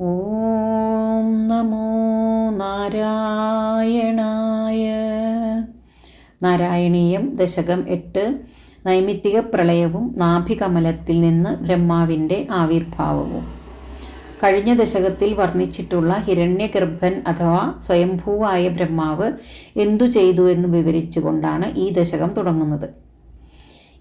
ഓം നമോ നാരായണായ. നാരായണീയം ദശകം എട്ട് നൈമിത്തിക പ്രളയവും നാഭികമലത്തിൽ നിന്ന് ബ്രഹ്മാവിന്റെ ആവിർഭാവവും. കഴിഞ്ഞ ദശകത്തിൽ വർണിച്ചിട്ടുള്ള ഹിരണ്യഗർഭൻ അഥവാ സ്വയംഭൂവായ ബ്രഹ്മാവ് എന്തു ചെയ്തു എന്ന് വിവരിച്ചുകൊണ്ടാണ് ഈ ദശകം തുടങ്ങുന്നത്.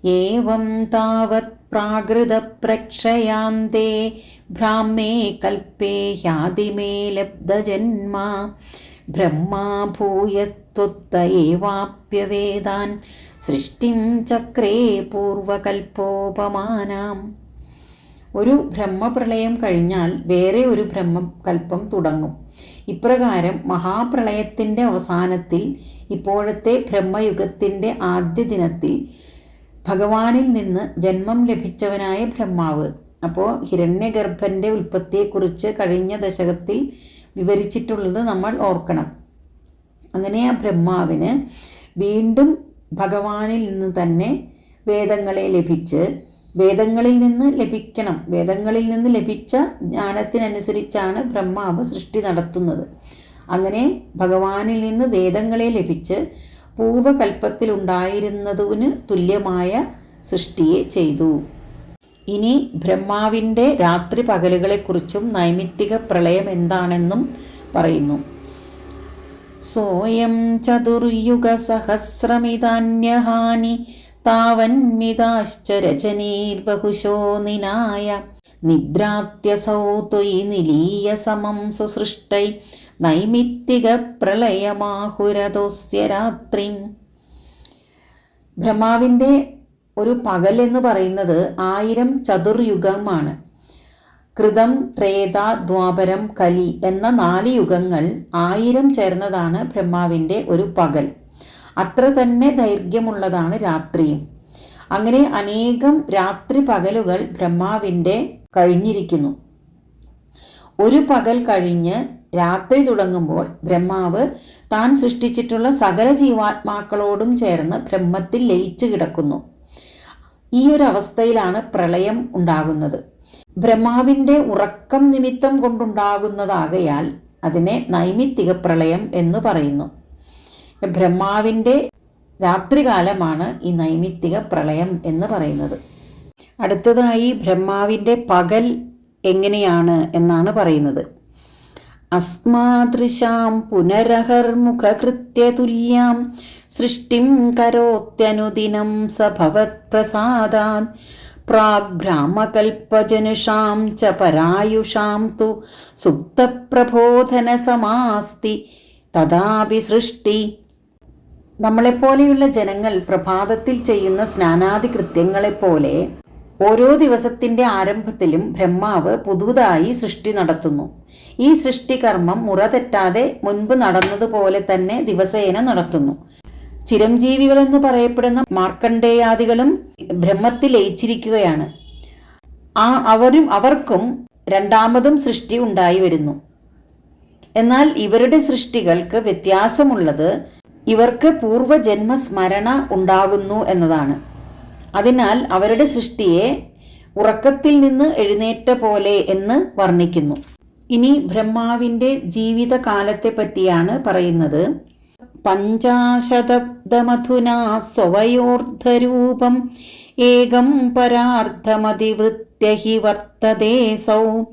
ഏവം तावत् प्राकृतप्रक्षयान्ते ब्राह्मे कल्पे ह्यादिमे लब्धजन्मा ब्रह्मा भूयत्वत्त एवाप्यवेदान् സൃഷ്ടിം ചക്രേ പൂർവകൽപ്പോപമാനാം. ഒരു ബ്രഹ്മപ്രളയം കഴിഞ്ഞാൽ വേറെ ഒരു ബ്രഹ്മകൽപ്പം തുടങ്ങും. ഇപ്രകാരം മഹാപ്രളയത്തിന്റെ അവസാനത്തിൽ ഇപ്പോഴത്തെ ബ്രഹ്മയുഗത്തിന്റെ ആദ്യ ദിനത്തിൽ ഭഗവാനിൽ നിന്ന് ജന്മം ലഭിച്ചവനായ ബ്രഹ്മാവ്. അപ്പോൾ ഹിരണ്യഗർഭന്റെ ഉൽപ്പത്തിയെക്കുറിച്ച് കഴിഞ്ഞ ദശകത്തിൽ വിവരിച്ചിട്ടുള്ളത് നമ്മൾ ഓർക്കണം. അങ്ങനെ ആ ബ്രഹ്മാവിന് വീണ്ടും ഭഗവാനിൽ നിന്ന് തന്നെ വേദങ്ങളെ ലഭിച്ച് വേദങ്ങളിൽ നിന്ന് ലഭിക്കണം. വേദങ്ങളിൽ നിന്ന് ലഭിച്ച ജ്ഞാനത്തിനനുസരിച്ചാണ് ബ്രഹ്മാവ് സൃഷ്ടി നടത്തുന്നത്. അങ്ങനെ ഭഗവാനിൽ നിന്ന് വേദങ്ങളെ ലഭിച്ച് പൂർവകൽപ്പത്തിലുണ്ടായിരുന്നതിന് തുല്യമായ സൃഷ്ടിയെ ചെയ്തു. ഇനി ബ്രഹ്മാവിന്റെ രാത്രി പകലുകളെക്കുറിച്ചും നൈമിത്തിക പ്രളയം എന്താണെന്നും പറയുന്നു. സോയം ചതുർയുഗസഹസ്രമിതാന്യഹാനി താവന്മിതാശ്ച രചനീർബഹുശോ നിനായ നിദ്രാത്യസൗ ത്വയി നിലീയ സമം സുസൃഷ്ടൈ നൈമിത്തിക പ്രളയമാഹുരതോസ്യ രാത്രി. ബ്രഹ്മാവിന്റെ ഒരു പകൽ എന്ന് പറയുന്നത് ആയിരം ചതുർയുഗമാണ്. കൃതം ത്രേത ദ്വാപരം കലി എന്ന നാല് യുഗങ്ങൾ ആയിരം ചേർന്നതാണ് ബ്രഹ്മാവിന്റെ ഒരു പകൽ. അത്ര തന്നെ ദൈർഘ്യമുള്ളതാണ് രാത്രിയും അങ്ങനെ അനേകം രാത്രി പകലുകൾ ബ്രഹ്മാവിന്റെ കഴിഞ്ഞിരിക്കുന്നു. ഒരു പകൽ കഴിഞ്ഞ് രാത്രി തുടങ്ങുമ്പോൾ ബ്രഹ്മാവ് താൻ സൃഷ്ടിച്ചിട്ടുള്ള സകല ജീവാത്മാക്കളോടും ചേർന്ന് ബ്രഹ്മത്തിൽ ലയിച്ചു കിടക്കുന്നു. ഈ ഒരു അവസ്ഥയിലാണ് പ്രളയം ഉണ്ടാകുന്നത്. ബ്രഹ്മാവിന്റെ ഉറക്കം നിമിത്തം കൊണ്ടുണ്ടാകുന്നതാകയാൽ അതിനെ നൈമിത്തിക പ്രളയം എന്ന് പറയുന്നു. ബ്രഹ്മാവിന്റെ രാത്രികാലമാണ് ഈ നൈമിത്തിക പ്രളയം എന്ന് പറയുന്നത്. അടുത്തതായി ബ്രഹ്മാവിന്റെ പകൽ എങ്ങനെയാണ് എന്നാണ് പറയുന്നത്. അസ്മാദൃശാം പുനരഹർമുഖകൃത്യതുല്യാം സൃഷ്ടിം കരോത്യനുദിനം സഭവത് പ്രസാദാൻ. പ്രാഗ്ഭ്രാമകൽപ്പജനുഷാം ച പരായുഷാം തു സുപ്തപ്രബോധനസമാസ്തി തഥാപി സൃഷ്ടി. നമ്മളെപ്പോലെയുള്ള ജനങ്ങൾ പ്രഭാതത്തിൽ ചെയ്യുന്ന സ്നാനാദി കൃത്യങ്ങളെപ്പോലെ ഓരോ ദിവസത്തിന്റെ ആരംഭത്തിലും ബ്രഹ്മാവ് പുതുതായി സൃഷ്ടി നടത്തുന്നു. ഈ സൃഷ്ടികർമ്മം മുറ തെറ്റാതെ മുൻപ് നടന്നതുപോലെ തന്നെ ദിവസേന നടത്തുന്നു. ചിരഞ്ജീവികളെന്ന് പറയപ്പെടുന്ന മാർക്കണ്ഡേയാദികളും ബ്രഹ്മത്തിൽ ലയിച്ചിരിക്കുകയാണ്. ആ അവരും അവർക്കും രണ്ടാമതും സൃഷ്ടി ഉണ്ടായി വരുന്നു. എന്നാൽ ഇവരുടെ സൃഷ്ടികൾക്ക് വ്യത്യാസമുള്ളത് ഇവർക്ക് പൂർവജന്മ സ്മരണ ഉണ്ടാകുന്നു എന്നതാണ്. അതിനാൽ അവരുടെ സൃഷ്ടിയെ ഉറക്കത്തിൽ നിന്ന് എഴുന്നേറ്റ പോലെ എന്ന് വർണിക്കുന്നു. ഇനി ബ്രഹ്മാവിന്റെ ജീവിതകാലത്തെ പറ്റിയാണ് പറയുന്നത്. പഞ്ചാശതബ്ദമധുനാ സ്വവയോർദ്ധരൂപം ഏകം പരാർത്ഥമതിവൃത്യ ഹി തത്രാന്ത്യരാത്രി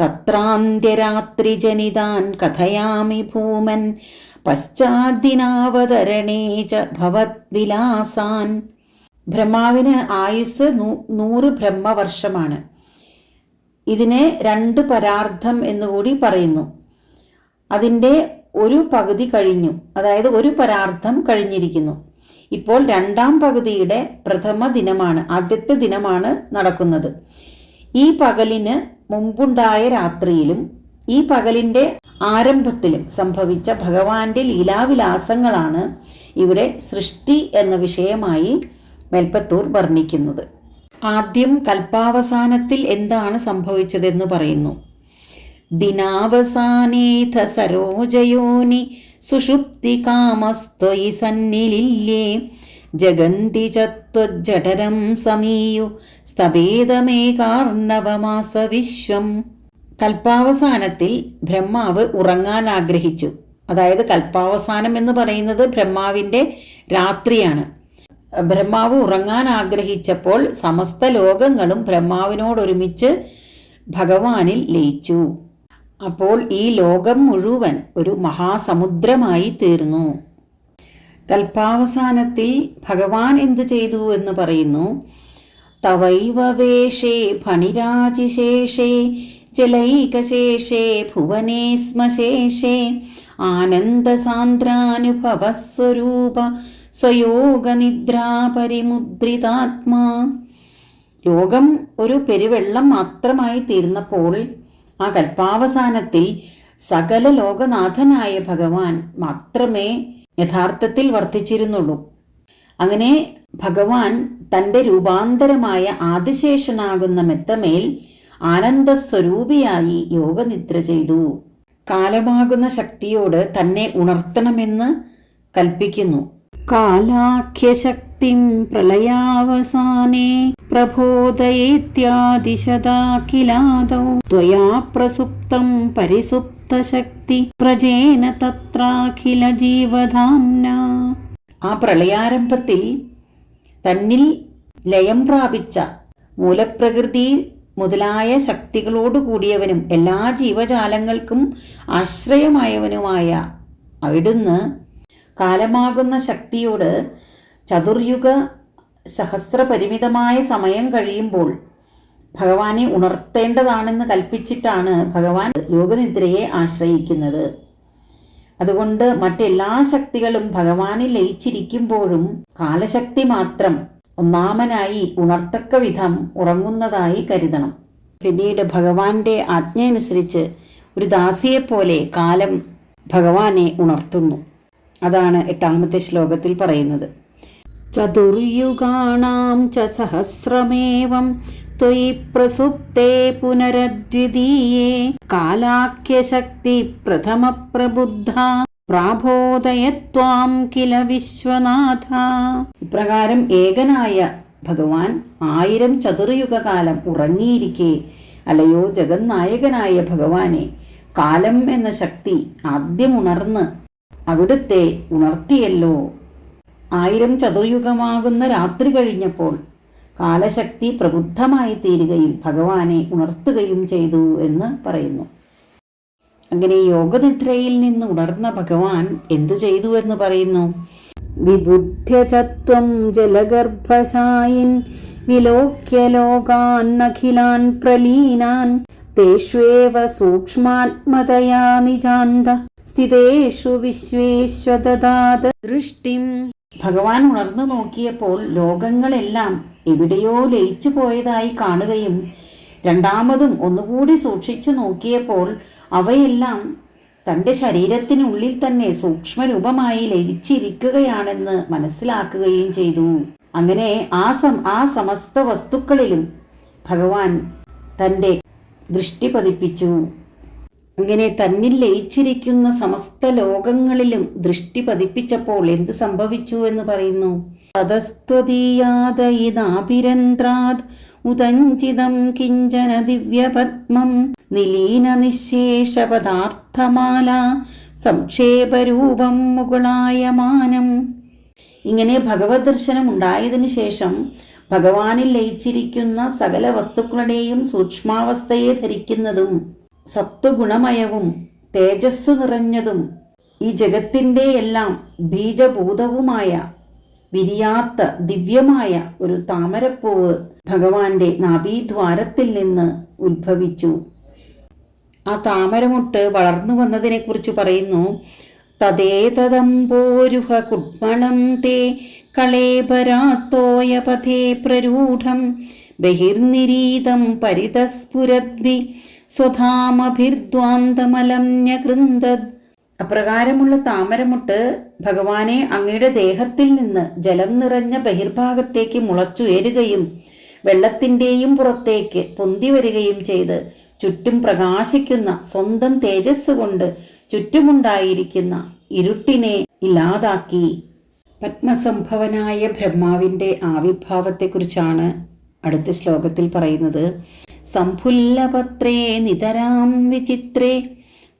തത്രാന്ത്യരാത്രിജനിതാൻ കഥയാമി ഭൂമൻ. പശ്ചാദിനാവതരണേ ച ഭവദ്വിലാസാൻ ബ്രഹ്മാവിന് ആയുസ് നൂറ് ബ്രഹ്മവർഷമാണ്. ഇതിനെ രണ്ട് പരാർത്ഥം എന്നുകൂടി പറയുന്നു. അതിന്റെ ഒരു പകുതി കഴിഞ്ഞു. അതായത് ഒരു പരാർത്ഥം കഴിഞ്ഞിരിക്കുന്നു. ഇപ്പോൾ രണ്ടാം പകുതിയുടെ പ്രഥമ ദിനമാണ് ആദ്യത്തെ ദിനമാണ് നടക്കുന്നത്. ഈ പകലിന് മുമ്പുണ്ടായ രാത്രിയിലും ഈ പകലിന്റെ ആരംഭത്തിലും സംഭവിച്ച ഭഗവാന്റെ ലീലാവിലാസങ്ങളാണ് ഇവിടെ സൃഷ്ടി എന്ന വിഷയമായി മേൽപ്പത്തൂർ വർണിക്കുന്നത്. ആദ്യം കൽപ്പാവസാനത്തിൽ എന്താണ് സംഭവിച്ചതെന്ന് പറയുന്നു. ദിനാവസാനേഥ സരോജയോനി സുഷുപ്തി കാമസ്ത്വയി സന്നിലില്ലേ. ജഗന്തി ചത്വജ്ജഠരം സമീയു സ്തപേതമേകാർണവമാസ വിശ്വം കൽപ്പാവസാനത്തിൽ ബ്രഹ്മാവ് ഉറങ്ങാൻ ആഗ്രഹിച്ചു. അതായത് കൽപ്പാവസാനം എന്ന് പറയുന്നത് ബ്രഹ്മാവിന്റെ രാത്രിയാണ്. ബ്രഹ്മാവ് ഉറങ്ങാൻ ആഗ്രഹിച്ചപ്പോൾ സമസ്ത ലോകങ്ങളും ബ്രഹ്മാവിനോടൊരുമിച്ച് ഭഗവാനിൽ ലയിച്ചു. അപ്പോൾ ഈ ലോകം മുഴുവൻ ഒരു മഹാസമുദ്രമായി തീർന്നു. കൽപ്പാവസാനത്തിൽ ഭഗവാൻ എന്തു ചെയ്തു എന്ന് പറയുന്നു. തവൈവേഷേ ഫണിരാജിശേഷേ ജലൈകശേഷേ ഭുവനേശ്മശേഷേ ആനന്ദസാന്ദ്രാനുഭവസ്വരൂപ സ്വയോഗനിദ്രാ പരിമുദ്രിതാത്മാ ലോകം ഒരു പെരുവെള്ളം മാത്രമായി തീർന്നപ്പോൾ ആ കൽപ്പാവസാനത്തിൽ സകല ലോകനാഥനായ ഭഗവാൻ മാത്രമേ യഥാർത്ഥത്തിൽ വർദ്ധിച്ചിരുന്നുള്ളൂ അങ്ങനെ ഭഗവാൻ തന്റെ രൂപാന്തരമായ ആദിശേഷനാകുന്ന മെത്തമേൽ ആനന്ദസ്വരൂപിയായി യോഗനിദ്ര ചെയ്തു. കാലമാകുന്ന ശക്തിയോട് തന്നെ ഉണർത്തണമെന്ന് കൽപ്പിക്കുന്നു. കാലാഖ്യശക്തിം പ്രളയാവസാനേ പ്രബോധയേത്യാദിശതാഖിലാദൗ. ത്വയാ പ്രസുപ്തം പരിസുപ്തശക്തി പ്രജേന തത്രാഖില ജീവധാംന ആ പ്രളയാരംഭത്തിൽ തന്നിൽ ലയം പ്രാപിച്ച മൂലപ്രകൃതി മുതലായ ശക്തികളോട് കൂടിയവനും എല്ലാ ജീവജാലങ്ങൾക്കും ആശ്രയമായവനുമായ അവിടുന്ന് കാലമാകുന്ന ശക്തിയോട് ചതുർയുഗ സഹസ്രപരിമിതമായ സമയം കഴിയുമ്പോൾ ഭഗവാനെ ഉണർത്തേണ്ടതാണെന്ന് കൽപ്പിച്ചിട്ടാണ് ഭഗവാൻ യോഗനിദ്രയെ ആശ്രയിക്കുന്നത്. അതുകൊണ്ട് മറ്റെല്ലാ ശക്തികളും ഭഗവാനിൽ ലയിച്ചിരിക്കുമ്പോഴും കാലശക്തി മാത്രം ഒന്നാമനായി ഉണർത്തക്ക വിധം ഉറങ്ങുന്നതായി കരുതണം. പിന്നീട് ഭഗവാന്റെ ആജ്ഞയനുസരിച്ച് ഒരു ദാസിയെപ്പോലെ കാലം ഭഗവാനെ ഉണർത്തുന്നു. അതാണ് എട്ടാമത്തെ ശ്ലോകത്തിൽ പറയുന്നത്. ചതുർയുഗാണാം ച സഹസ്രമേവം ത്വയി പ്രസുപ്തേ പുനരദ്വിതീയേ. കാലാഖ്യശക്തി പ്രഥമ പ്രബുദ്ധ പ്രാബോധയത്വാം കില വിശ്വനാഥ. ഇപ്രകാരം ഏകനായ ഭഗവാൻ ആയിരം ചതുർയുഗകാലം ഉറങ്ങിയിരിക്കെ അലയോ ജഗന്നായകനായ ഭഗവാനെ കാലം എന്ന ശക്തി ആദ്യം ഉണർന്ന് അവിടുത്തെ ഉണർത്തിയല്ലോ. ആയിരം ചതുർയുഗമാകുന്ന രാത്രി കഴിഞ്ഞപ്പോൾ കാലശക്തി പ്രബുദ്ധമായി തീരുകയും ഭഗവാനെ ഉണർത്തുകയും ചെയ്തു എന്ന് പറയുന്നു. അങ്ങനെ യോഗനിദ്രയിൽ നിന്ന് ഉണർന്ന ഭഗവാൻ എന്തു ചെയ്തു എന്ന് പറയുന്നു? വിബുദ്ധ്യചത്വം ജലഗർഭശായിൻ വിലോക്യ ലോകാൻ അഖിലാൻ പ്രലീനാൻ തേഷ്വേവ സൂക്ഷ്മാത്മതയാ നിജാന്ത. സ്ഥിതേഷു വിശ്വേശ്വദാത് ദൃഷ്ടിം. ഭഗവാൻ ഉണർന്നു നോക്കിയപ്പോൾ ലോകങ്ങളെല്ലാം എവിടെയോ ലയിച്ചു പോയതായി കാണുകയും രണ്ടാമതും ഒന്നുകൂടി സൂക്ഷിച്ചു നോക്കിയപ്പോൾ അവയെല്ലാം തന്റെ ശരീരത്തിനുള്ളിൽ തന്നെ സൂക്ഷ്മരൂപമായി ലയിച്ചിരിക്കുകയാണെന്ന് മനസ്സിലാക്കുകയും ചെയ്തു. അങ്ങനെ ആ സം ആ സമസ്ത വസ്തുക്കളിലും ഭഗവാൻ തന്റെ ദൃഷ്ടി പതിപ്പിച്ചു. അങ്ങനെ തന്നിൽ ലയിച്ചിരിക്കുന്ന സമസ്ത ലോകങ്ങളിലും ദൃഷ്ടി പതിപ്പിച്ചപ്പോൾ എന്ത് സംഭവിച്ചു എന്ന് പറയുന്നു? തതസ്ത്വതീയാതയിതാഭിരന്ത്രാത് ഉദഞ്ചിതം കിഞ്ചന ദിവ്യപത്മം നിലീന നിശേഷ പദാർത്ഥമാല സംക്ഷേപരൂപം മുകളായമാനം ഇങ്ങനെ ഭഗവത് ദർശനം ഉണ്ടായതിനു ശേഷം ഭഗവാനിൽ ലയിച്ചിരിക്കുന്ന സകല വസ്തുക്കളുടെയും സൂക്ഷ്മാവസ്ഥയെ ധരിക്കുന്നതും സത്വഗുണമയവും തേജസ് നിറഞ്ഞതും ഈ ജഗത്തിന്റെ എല്ലാം ബീജഭൂതവുമായ വിരിയാത്ത ദിവ്യമായ ഒരു താമരപ്പൂവ് ഭഗവാന്റെ നാഭീദ്വാരത്തിൽ നിന്ന് ഉത്ഭവിച്ചു. ആ താമരമുട്ട് വളർന്നു വന്നതിനെക്കുറിച്ച് പറയുന്നു തദേതദംബോരുഹ കുഡ്മണം തേ കളേബരാത്തോയപഥേ പ്രരൂഢം ബഹിർനിരീതം പരിതസ്ഫുരദ്ഭി സ്വധാമഭിർദ്വാന്തമലം അപ്രകാരമുള്ള താമരമുട്ട് ഭഗവാനെ അങ്ങയുടെ ദേഹത്തിൽ നിന്ന് ജലം നിറഞ്ഞ ബഹിർഭാഗത്തേക്ക് മുളച്ചുയരുകയും വെള്ളത്തിന്റെയും പുറത്തേക്ക് പൊന്തി വരികയും ചെയ്ത് ചുറ്റും പ്രകാശിക്കുന്ന സ്വന്തം തേജസ് കൊണ്ട് ചുറ്റുമുണ്ടായിരിക്കുന്ന ഇരുട്ടിനെ ഇല്ലാതാക്കി. പത്മസംഭവനായ ബ്രഹ്മാവിന്റെ ആവിർഭാവത്തെക്കുറിച്ചാണ് അടുത്ത ശ്ലോകത്തിൽ പറയുന്നത്. സംഫുല്ലപത്രേ നിതരാം വിചിത്രേ.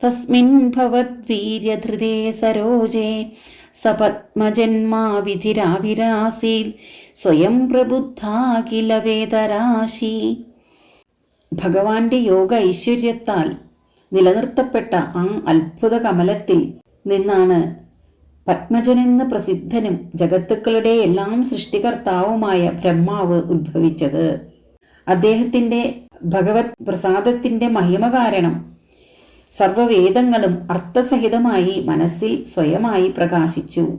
തസ്മിൻ ഭവദ്വീര്യധൃതേ സരോജേ. വിധിരാവിരാസീൽ സ്വയം പ്രബുദ്ധാകില വേദരാശി ഭഗവാന്റെ യോഗ ഐശ്വര്യത്താൽ നിലനിർത്തപ്പെട്ട ആ അത്ഭുത കമലത്തിൽ നിന്നാണ് പത്മജനെന്ന് പ്രസിദ്ധനും ജഗത്തുക്കളുടെ എല്ലാം സൃഷ്ടികർത്താവുമായ ബ്രഹ്മാവ് ഉദ്ഭവിച്ചത് അദ്ദേഹത്തിന്റെ ഭഗവത് പ്രസാദത്തിന്റെ മഹിമ കാരണം സർവവേദങ്ങളും അർത്ഥസഹിതമായി മനസ്സിൽ സ്വയമായി പ്രകാശിച്ചു.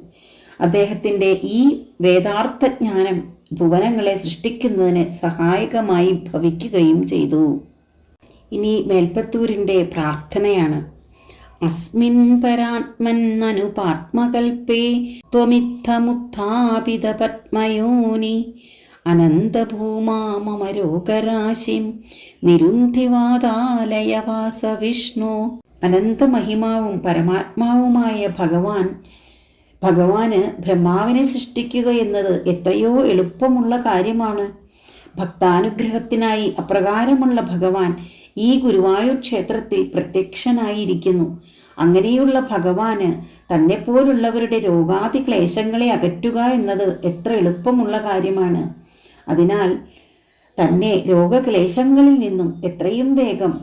അദ്ദേഹത്തിന്റെ ഈ വേദാർത്ഥജ്ഞാനം ഭുവനങ്ങളെ സൃഷ്ടിക്കുന്നതിന് സഹായകമായി ഭവിക്കുകയും ചെയ്തു. ഇനി മേൽപ്പത്തൂരിന്റെ പ്രാർത്ഥനയാണ്. അസ്മിൻ പരാത്മന്നനുപാത്മകൽപ്പേ ത്വമിത്തമുത്ഥാപിത പത്മയോനി അനന്തഭൂമാ മമ നിരുന്ധിവാതാലയവാസ വിഷ്ണു അനന്തമഹിമാവും പരമാത്മാവുമായ ഭഗവാൻ ഭഗവാന് ബ്രഹ്മാവിനെ സൃഷ്ടിക്കുക എന്നത് എത്രയോ എളുപ്പമുള്ള കാര്യമാണ്. ഭക്താനുഗ്രഹത്തിനായി അപ്രകാരമുള്ള ഭഗവാൻ ഈ ഗുരുവായൂർ ക്ഷേത്രത്തിൽ പ്രത്യക്ഷനായിരിക്കുന്നു. അങ്ങനെയുള്ള ഭഗവാന് തന്നെപ്പോലുള്ളവരുടെ രോഗാതി ക്ലേശങ്ങളെ അകറ്റുക എന്നത് എത്ര എളുപ്പമുള്ള കാര്യമാണ്. അതിനാൽ തന്നെ രോഗക്ലേശങ്ങളിൽ നിന്നും എത്രയും വേഗം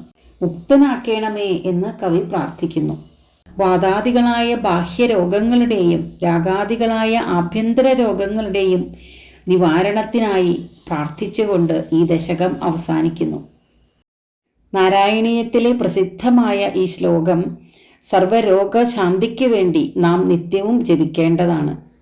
മുക്തനാക്കേണമേ എന്ന് കവി പ്രാർത്ഥിക്കുന്നു. വാതാദികളായ ബാഹ്യരോഗങ്ങളുടെയും രാഗാദികളായ ആഭ്യന്തര രോഗങ്ങളുടെയും നിവാരണത്തിനായി പ്രാർത്ഥിച്ചുകൊണ്ട് ഈ ദശകം അവസാനിക്കുന്നു. നാരായണീയത്തിലെ പ്രസിദ്ധമായ ഈ ശ്ലോകം സർവരോഗശാന്തിക്ക് വേണ്ടി നാം നിത്യവും ജപിക്കേണ്ടതാണ്.